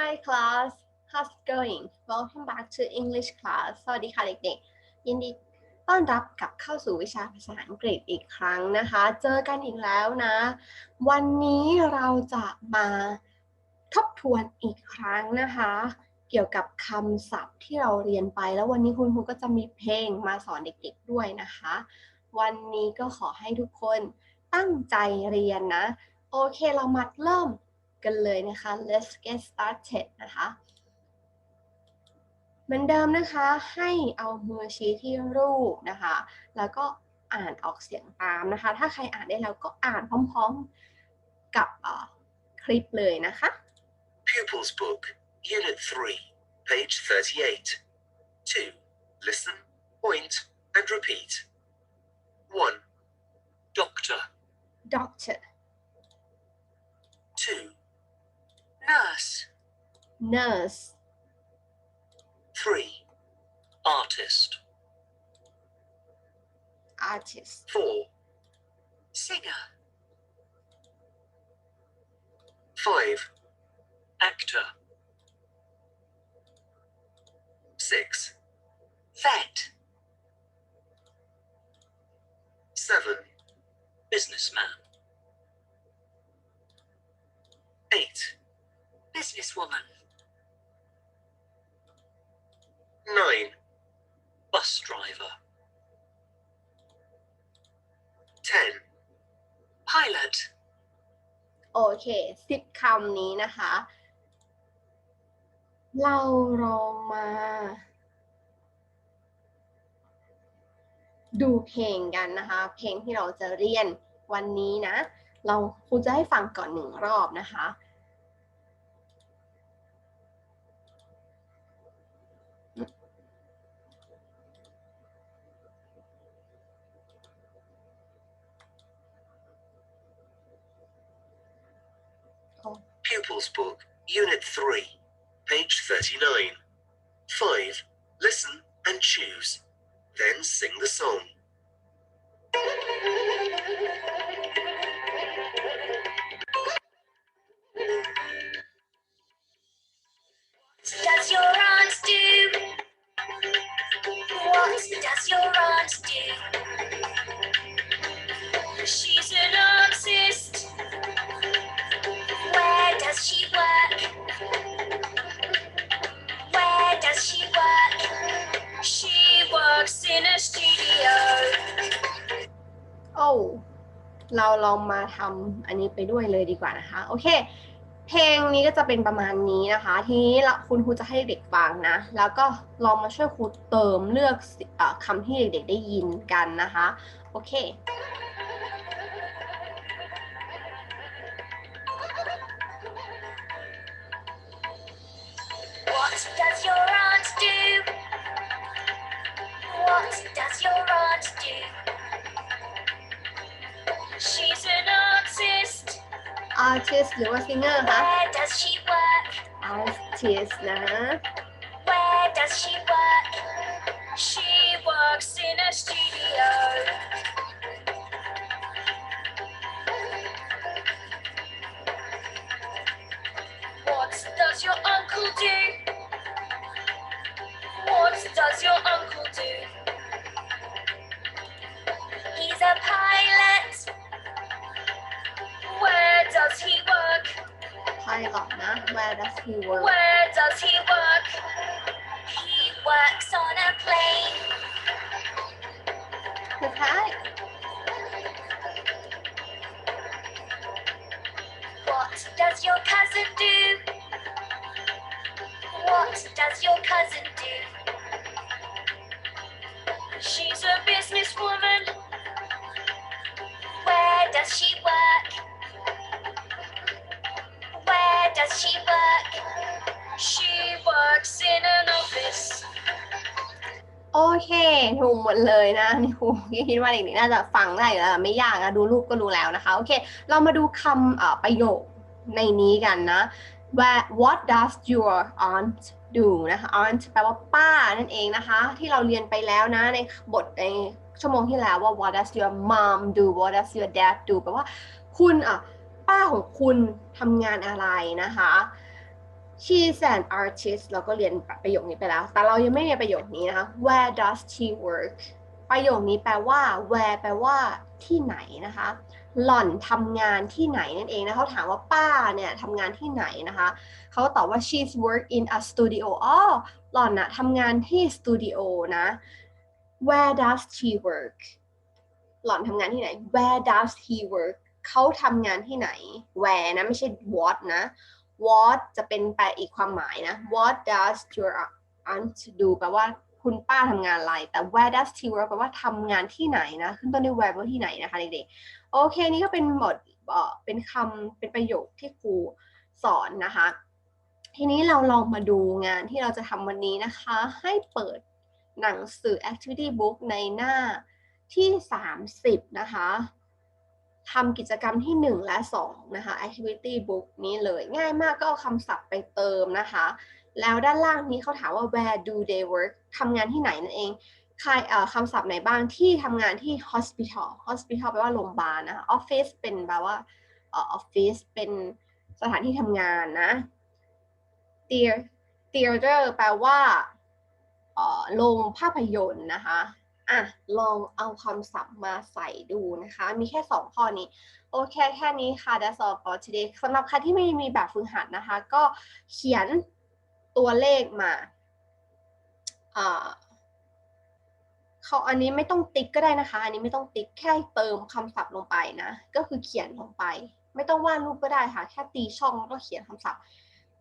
Hi class how's it going welcome back to English class สวัสดีค่ะเด็กๆ ยินดีต้อนรับกลับเข้าสู่วิชาภาษาอังกฤษอีกครั้งนะคะ เจอกันอีกแล้วนะ วันนี้เราจะมาทบทวนอีกครั้งนะคะ เกี่ยวกับคำศัพท์ที่เราเรียนไป แล้ววันนี้คุณครูก็จะมีเพลงมาสอนเด็กๆด้วยนะคะ วันนี้ก็ขอให้ทุกคนตั้งใจเรียนนะ โอเคเรามาเริ่ม กันเลยนะคะ let's get started นะคะ เหมือนเดิมนะคะ ให้เอามือชี้ที่รูปนะคะ แล้วก็อ่านออกเสียงตามนะคะ ถ้าใครอ่านได้แล้วก็อ่านพร้อมๆกับเอ่อคลิปเลยนะคะ Pupils Book, Unit 3, page 38. 2. Listen, point, and repeat. 1. Doctor. doctor 2. Nurse. nurse 3. Artist. artist 4. Singer. 5. Actor. 6. Vet. 7. Businessman. Businesswoman. 9. Bus driver. 10. Pilot. โอเคสิบคำนี้นะคะ เราลองมา ดูเพลงกันนะคะ เพลงที่เราจะเรียนวันนี้นะ เราครูจะให้ฟังก่อนหนึ่งรอบนะคะ Pupils Book, Unit 3, page 39. 5. Listen and choose. Then sing the song. does your aunt do? What does your aunt do? She's เราลองมาทำอันนี้ไปด้วยเลยดีกว่านะคะ โอเค เพลงนี้ก็จะเป็นประมาณนี้นะคะ ทีนี้คุณครูจะให้เด็กฟังนะ แล้วก็ลองมาช่วยครูเติมเลือกสิเอ่อคำที่เด็กๆได้ยินกันนะคะ โอเค What does your aunt do? artist หรือว่า singer คะ Where does she work? artist นะ Where does she work? She works in a studio. he work? Where does he work? He works on a plane. His hat? What does your cousin do? What does your cousin do? She's a businesswoman. Where does she does she work? She works in an office. โอเค ถูกหมดเลยนะนี่ครูคิดว่าเด็กๆน่าจะฟังได้อยู่แล้วไม่ยากนะ ดูรูปก็รู้แล้วนะคะ โอเค เรามาดูคำเอ่อประโยคในนี้กันนะว่า what does your aunt do นะคะ aunt แปลว่าป้านั่นเองนะคะ ที่เราเรียนไปแล้วนะ ในบทในชั่วโมงที่แล้วว่า what does your mom do what does your dad do แปลว่าคุณอะ ป้าของคุณทำงานอะไรนะคะ she's an artist เราก็เรียนประโยคนี้ไปแล้ว แต่เรายังไม่เรียนประโยคนี้นะคะ where does she work ประโยคนี้แปลว่า where แปลว่าที่ไหนนะคะ หล่อนทำงานที่ไหนนั่นเองนะเขาถามว่าป้าเนี่ยทำงานที่ไหนนะคะเขาตอบว่า she's work in a studio อ๋อหล่อนนะทำงานที่สตูดิโอนะ where does she work หล่อนทำงานที่ไหน where does he work เขาทำงานที่ไหน where นะ ไม่ใช่ what นะ what จะเป็นแปลอีกความหมายนะ what does your aunt do แปลว่าคุณป้าทำงานอะไร แต่ where does he work แปลว่าทำงานที่ไหนนะ ขึ้นต้นด้วย where ว่าที่ไหนนะคะเด็กๆ โอเค นี่ก็เป็นหมดเอ่อเป็นคำเป็นประโยคที่ครูสอนนะคะ ทีนี้เราลองมาดูงานที่เราจะทำวันนี้นะคะ ให้เปิดหนังสือ activity book ในหน้าที่ 30 นะคะ ทำกิจกรรมที่ 1 และ2นะคะ activity book นี้เลยง่ายมากก็เอาคำศัพท์ไปเติมนะคะ แล้วด้านล่างนี้เขาถามว่า where do they work ทำงานที่ไหนนั่นเองใครเอ่อคำศัพท์ไหนบ้างที่ทำงานที่ hospital hospital แปลว่าโรงพยาบาลนะคะ office เป็นแปลว่าออ office เป็นสถานที่ทำงานนะ theater theater แปลว่าโรงภาพยนตร์นะคะ อะลองเอาคำศัพท์มาใส่ดูนะคะ มีแค่ 2 ข้อนี้ โอเค แค่นี้ค่ะ that's all for today สำหรับใครที่ไม่มีแบบฝึกหัดนะคะ ก็เขียนตัวเลขมาเขาอันนี้ไม่ต้องติ๊กก็ได้นะคะ อันนี้ไม่ต้องติ๊กแค่เติมคำศัพท์ลงไปนะ ก็คือเขียนลงไป ไม่ต้องวาดรูปก็ได้ค่ะ แค่ตีช่องแล้วก็เขียนคำศัพท์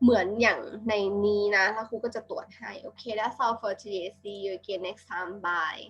เหมือนอย่างในนี้นะ แล้วครูก็จะตรวจให้ โอเค that's all for today see you again next time bye